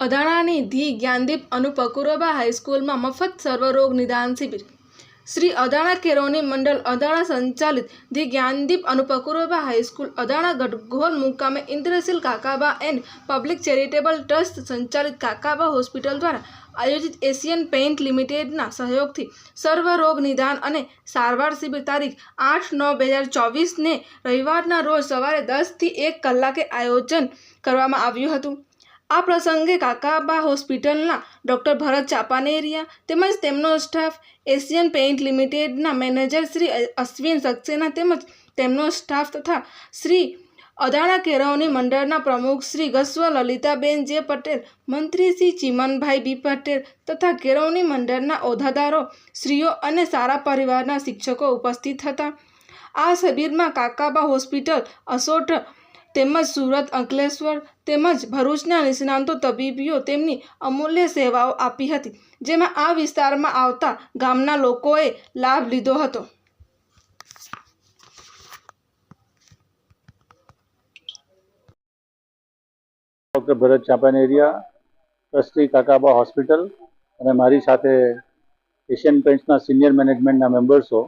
અદાણાની the Gyandeep અનુપકુરોબા હાઈસ્કૂલમાં મફત સર્વરોગ નિદાન શિબિર. શ્રી અદાણા કેરોની મંડળ અદાણા સંચાલિત ધી જ્ઞાનદીપ અનુપકુરોબા હાઈસ્કૂલ અદાણા ગઢગોલ મુકામે Indrashil Kakaba and public charitable trust સંચાલિત કાકાબા હોસ્પિટલ દ્વારા આયોજિત એશિયન પેઇન્ટ લિમિટેડના સહયોગથી સર્વરોગ નિદાન અને સારવાર શિબિર તારીખ આઠ નવ બે હજાર ચોવીસને રવિવારના રોજ સવારે દસથી એક કલાકે આયોજન કરવામાં આવ્યું હતું. આ પ્રસંગે કાકાબા હોસ્પિટલના ડૉક્ટર ભરત ચાપાનેરિયા તેમજ તેમનો સ્ટાફ એશિયન પેઇન્ટ લિમિટેડના મેનેજર શ્રી અશ્વિન સક્સેના તેમજ તેમનો સ્ટાફ તથા શ્રી અદાણા કેળવણી મંડળના પ્રમુખ શ્રી ગસ્વ લલિતાબેન જે પટેલ, મંત્રી શ્રી ચિમનભાઈ બી પટેલ તથા કેળવણી મંડળના ઓધાદારો શ્રીઓ અને સારા પરિવારના શિક્ષકો ઉપસ્થિત હતા. આ શિબિરમાં કાકાબા હોસ્પિટલ અસોટ તેમજ સુરત, અંકલેશ્વર તેમજ ભરૂચના નિષ્ણાંતો તબીબીઓ તેમની અમૂલ્ય સેવાઓ આપી હતી, જેમાં આ વિસ્તારમાં આવતા ગામના લોકોએ લાભ લીધો હતો. Doctor Bharat Champaneria trustee Kakaba hospital અને મારી સાથે એશિયન પેન્ટ્સના સિનિયર મેનેજમેન્ટના મેમ્બર્સો.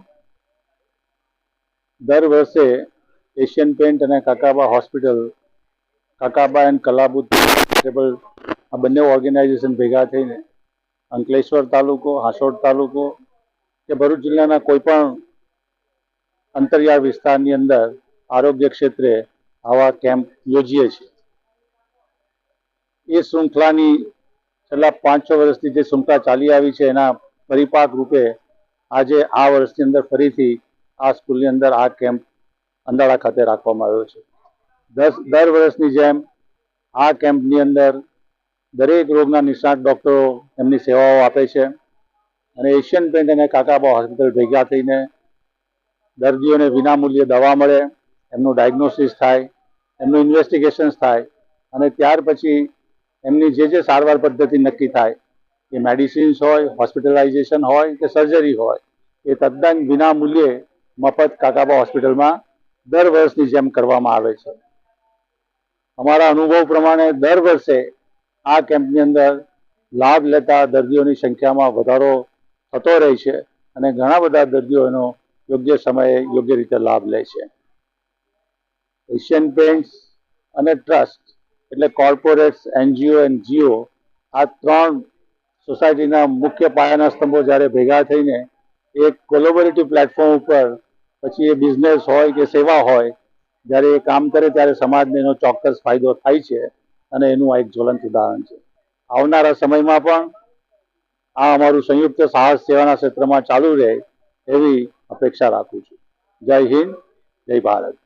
દર વર્ષે એશિયન પેન્ટ અને Kakaba hospital Kakaba and Kalabud charitable આ બંને ઓર્ગેનાઇઝેશન ભેગા થઈને અંકલેશ્વર તાલુકો હાસોડ તાલુકો કે ભરૂચ જિલ્લાના કોઈપણ અંતરિયાળ વિસ્તારની અંદર આરોગ્ય ક્ષેત્રે આવા કેમ્પ યોજીએ છીએ. એ શૃંખલાની છેલ્લા પાંચ છ વર્ષથી જે શૃંખલા ચાલી આવી છે એના પરિપાક રૂપે આજે આ વર્ષની અંદર ફરીથી આ સ્કૂલની અંદર આ કેમ્પ અંદાળા ખાતે રાખવામાં આવ્યો છે. દસ, દર વર્ષની જેમ આ કેમ્પની અંદર દરેક રોગના નિષ્ણાત ડૉક્ટરો એમની સેવાઓ આપે છે અને એશિયન પેન્ટ અને કાકાબા હોસ્પિટલ ભેગા થઈને દર્દીઓને વિનામૂલ્યે દવા મળે, એમનું ડાયગ્નોસિસ થાય, એમનું ઇન્વેસ્ટિગેશન્સ થાય અને ત્યાર પછી એમની જે જે સારવાર પદ્ધતિ નક્કી થાય, એ મેડિસિન્સ હોય, હોસ્પિટલાઇઝેશન હોય કે સર્જરી હોય, એ તદ્દન વિના મૂલ્યે મફત કાકાબા હોસ્પિટલમાં દર વર્ષની જેમ કરવામાં આવે છે. અમારા અનુભવ પ્રમાણે દર વર્ષે આ કેમ્પની અંદર લાભ લેતા દર્દીઓની સંખ્યામાં વધારો થતો રહે છે અને ઘણા બધા દર્દીઓ એનો યોગ્ય સમયે યોગ્ય રીતે લાભ લે છે. એશિયન પેન્ટ્સ અને ટ્રસ્ટ એટલે કોર્પોરેટ્સ, એનજીઓ એન્ડ જીઓ આ ત્રણ સોસાયટીના મુખ્ય પાયાના સ્તંભો જ્યારે ભેગા થઈને એક કોલોબોરેટિવ પ્લેટફોર્મ ઉપર પછી એ બિઝનેસ હોય કે સેવા હોય, જ્યારે એ કામ કરે ત્યારે સમાજને એનો ચોક્કસ ફાયદો થાય છે અને એનું આ એક જ્વલંત ઉદાહરણ છે. આવનારા સમયમાં પણ આ અમારું સંયુક્ત સાહસ સેવાના ક્ષેત્રમાં ચાલુ રહે એવી અપેક્ષા રાખું છું. જય હિન્દ, જય ભારત.